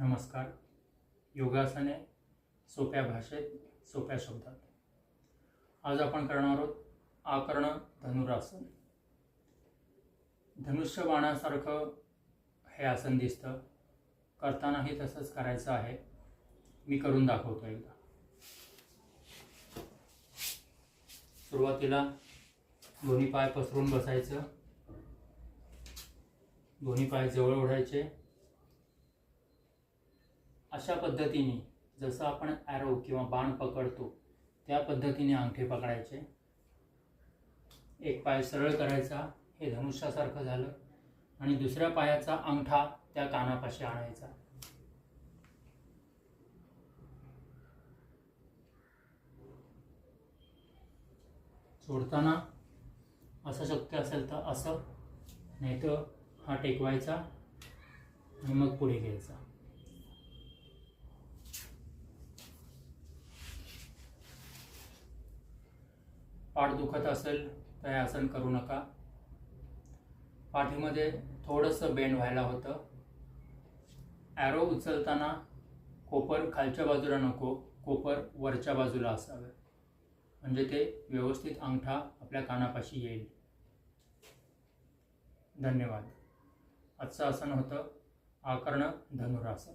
नमस्कार. योगासने सोप्या भाषेत सोप्या शब्दात. आज आपण करणार आहोत आकर्ण धनुरासन. धनुष्य बाणासारखं हे आसन दिसतं. करतानाही तसंच करायचं आहे. मी करून दाखवतो एकदा. सुरुवातीला दोन्ही पाय पसरून बसायचं. दोन्ही पाय जवळ ओढायचे. अशा पद्धतीने जसं आपण ॲरो किंवा बाण पकडतो त्या पद्धतीने अंगठे पकडायचे. एक पाय सरळ करायचा हे धनुष्यासारखं झालं. आणि दुसऱ्या पायाचा अंगठा त्या कानापाशी आणायचा. सोडताना असं शक्य असेल तर असं नाहीतर हा टेकवायचा आणि मग पुढे घ्यायचा. पाठ दुखत असेल तर हे आसन करू नका. पाठीमध्ये थोडंसं बेंड व्हायला होतं. ॲरो उचलताना कोपर खालच्या बाजूला नको कोपर वरच्या बाजूला असावं. म्हणजे ते व्यवस्थित अंगठा आपल्या कानापाशी येईल. धन्यवाद. आजचं आसन होतं आकर्ण धनुरासन.